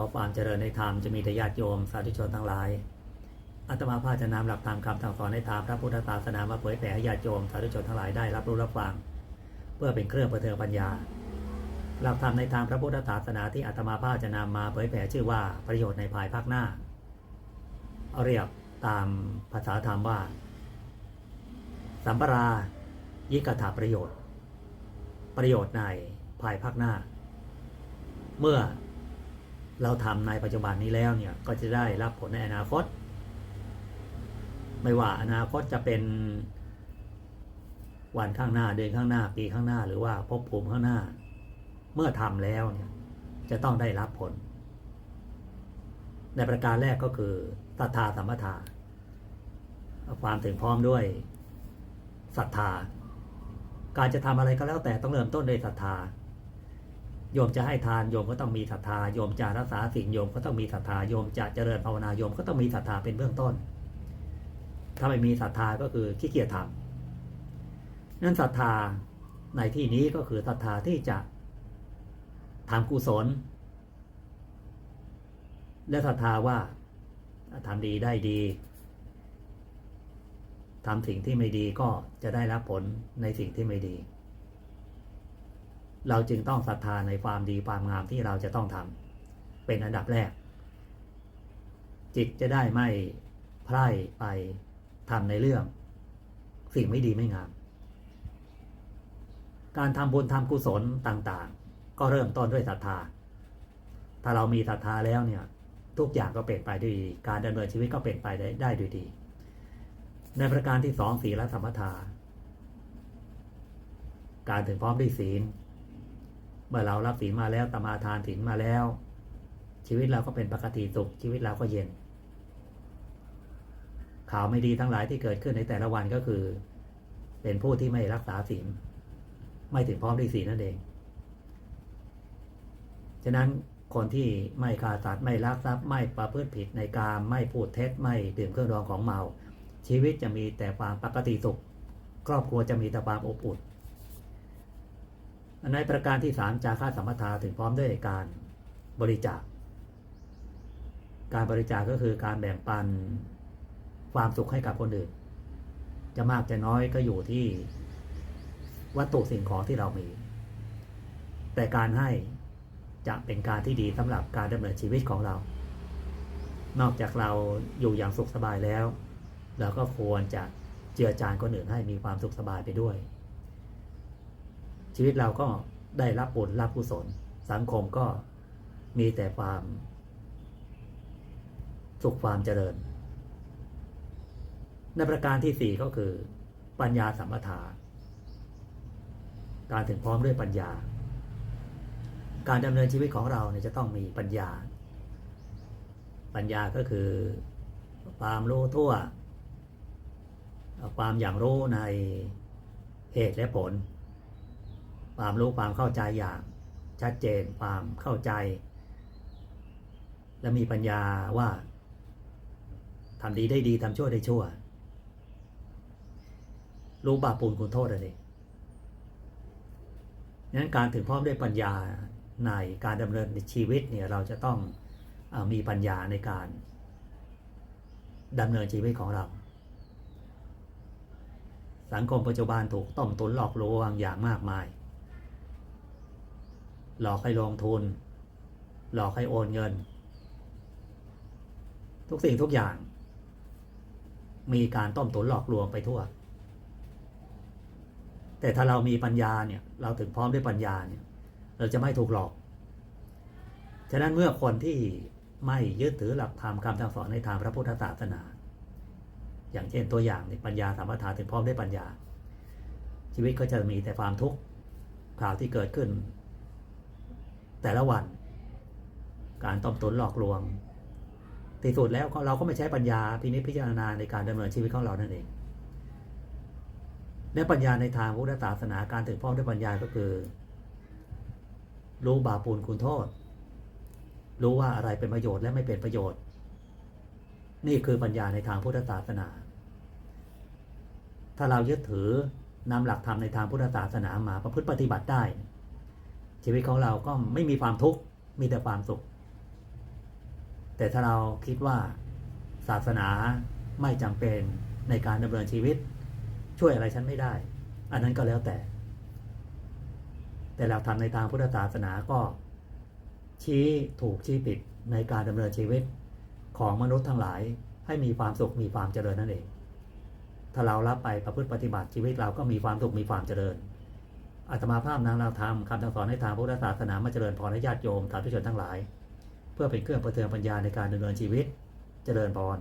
ขอความเจริญในธรรมจะมีแต่ญาติโยมสาธุชนทั้งหลายอาตมาภาจะนำหลักธรรมคำสั่งสอนในธรรมพระพุทธศาสนามาเผยแผ่ให้ญาติโยมสาธุชนทั้งหลายได้รับรู้รับฟังเพื่อเป็นเครื่องประเทืองปัญญา หลักธรรมในทางพระพุทธศาสนาที่อาตมาภาจะนำมาเผยแผ่ชื่อว่าประโยชน์ในภายภาคหน้าเอาเรียกตามภาษาธรรมว่า สัมปรายิกถาประโยชน์ ประโยชน์ในภายภาคหน้า เมื่อ เราทำในปัจจุบันนี้แล้วเนี่ยก็จะได้รับผลในอนาคต ไม่ว่าอนาคตจะเป็นวันข้างหน้าเดือนข้างหน้าปีข้างหน้าหรือว่าภพภูมิข้างหน้า เมื่อทำแล้วเนี่ยจะต้องได้รับผล ในประการแรกก็คือศรัทธาสัมปทาความถึงพร้อมด้วยศรัทธา การจะทำอะไรก็แล้วแต่ต้องเริ่มต้นด้วยศรัทธา โยมจะให้ทานโยมก็ต้องมีศรัทธาโยมจะรักษาสิ่งโยมก็ต้องมีศรัทธาโยมจะเจริญภาวนาโยมก็ต้องมีศรัทธาเป็นเบื้องต้น ถ้าไม่มีศรัทธาก็คือขี้เกียจทำนั่นศรัทธาในที่นี้ก็คือศรัทธาที่จะทำกุศล และศรัทธาว่าทำดีได้ดีทำสิ่งที่ไม่ดีก็จะได้รับผลในสิ่งที่ไม่ดี เราจึงต้องศรัทธาในความดีความงามที่เราจะต้องทำเป็นอันดับแรก จิตจะได้ไม่ไพร่ไปทำในเรื่อง สิ่งไม่ดีไม่งาม การทำบุญทำกุศลต่างๆ ก็เริ่มต้นด้วยศรัทธา ถ้าเรามีศรัทธาแล้วเนี่ย ทุกอย่างก็เป็นไปด้วยดี การดำเนินชีวิตก็เป็นไปได้ได้ด้วยดี ในประการที่สองศีลสัมปทาการถึงพร้อมด้วยศีล เมื่อเรารับศีลมาแล้วตมาทานศีลมาแล้ว ชีวิตเราก็เป็นปกติสุข ชีวิตเราก็เย็น ข่าวไม่ดีทั้งหลายที่เกิดขึ้นในแต่ละวันก็คือ เป็นผู้ที่ไม่รักษาศีลไม่ถึงพร้อมด้วยศีลนั่นเอง ฉะนั้นคนที่ไม่ฆ่าสัตว์ไม่ลักทรัพย์ไม่ประพฤติผิดในการไม่พูดเท็จไม่ดื่มเครื่องดองของเมา ชีวิตจะมีแต่ความปกติสุข ครอบครัวจะมีแต่ความอบอุ่น ในประการที่สามจาค่าสัมปทาถึงพร้อมด้วยการบริจาค การบริจาคก็คือการแบ่งปันความสุขให้กับคนอื่น จะมากจะน้อยก็อยู่ที่วัตถุสิ่งของที่เรามี แต่การให้จะเป็นการที่ดีสำหรับการดำเนินชีวิตของเรา นอกจากเราอยู่อย่างสุขสบายแล้ว เราก็ควรจะเจือจานคนอื่นให้มีความสุขสบายไปด้วย ชีวิตเราก็ได้รับบุญรับกุศลสังคมก็มีแต่ความสุขความเจริญ ในประการที่สี่ก็คือปัญญาสัมปทา การถึงพร้อมด้วยปัญญา การดำเนินชีวิตของเราเนี่ยจะต้องมีปัญญา ปัญญาก็คือความรู้ทั่ว ความอย่างรู้ในเหตุและผล ความรู้ความเข้าใจอย่างชัดเจนความเข้าใจ และมีปัญญาว่าทำดีได้ดีทำชั่วได้ชั่ว รู้บาปปูนคุณโทษอะไรนั้นการถึงพร้อมด้วยปัญญาในการดำเนินชีวิตเนี่ยเราจะต้องอมีปัญญาในการดำเนินชีวิตของเรา สังคมปัจจุบันถูกต้มตุนหลอกลวงอย่างมากมาย หลอกให้ลงทุน หลอกให้โอนเงิน ทุกสิ่งทุกอย่าง มีการต้มตุ๋นหลอกลวงไปทั่ว แต่ถ้าเรามีปัญญาเนี่ย เราถึงพร้อมด้วยปัญญาเนี่ย เราจะไม่ถูกหลอก ฉะนั้นเมื่อคนที่ไม่ยึดถือหลักธรรมคำสั่งสอนในทางพระพุทธศาสนา อย่างเช่นตัวอย่างในปัญญาสามารถถึงพร้อมด้วยปัญญา ชีวิตก็จะมีแต่ความทุกข์ข่าวที่เกิดขึ้น แต่ละวัน การต้มตุนหลอกลวงที่สุดแล้วเราก็ไม่ใช้ปัญญาพินิจพิจารณาในการดำเนินชีวิตของเรานั่นเอง และปัญญาในทางพุทธศาสนาการถึงพร้อมด้วยปัญญาก็คือ รู้บาปปูนคุณโทษ รู้ว่าอะไรเป็นประโยชน์และไม่เป็นประโยชน์ นี่คือปัญญาในทางพุทธศาสนา ถ้าเรายึดถือนำหลักธรรมในทางพุทธศาสนามาประพฤติปฏิบัติได้ ชีวิตของเราก็ไม่มีความทุกข์มีแต่ความสุข แต่ถ้าเราคิดว่าศาสนาไม่จำเป็นในการดำเนินชีวิต ช่วยอะไรฉันไม่ได้ อันนั้นก็แล้วแต่ แต่หลักธรรมในทางพุทธศาสนาก็ชี้ถูกชี้ผิดในการดำเนินชีวิตของมนุษย์ทั้งหลายให้มีความสุขมีความเจริญนั่นเอง ถ้าเรารับไปประพฤติปฏิบัติชีวิตเราก็มีความสุขมีความเจริญ อาตมาภาพนางนาธรรมคำสั่งสอนในทางพุทธศาสนามาเจริญพรให้ญาติโยมสาธุชนทั้งหลาย เพื่อเป็นเครื่องประเทืองปัญญาในการดำเนินชีวิต เจริญพร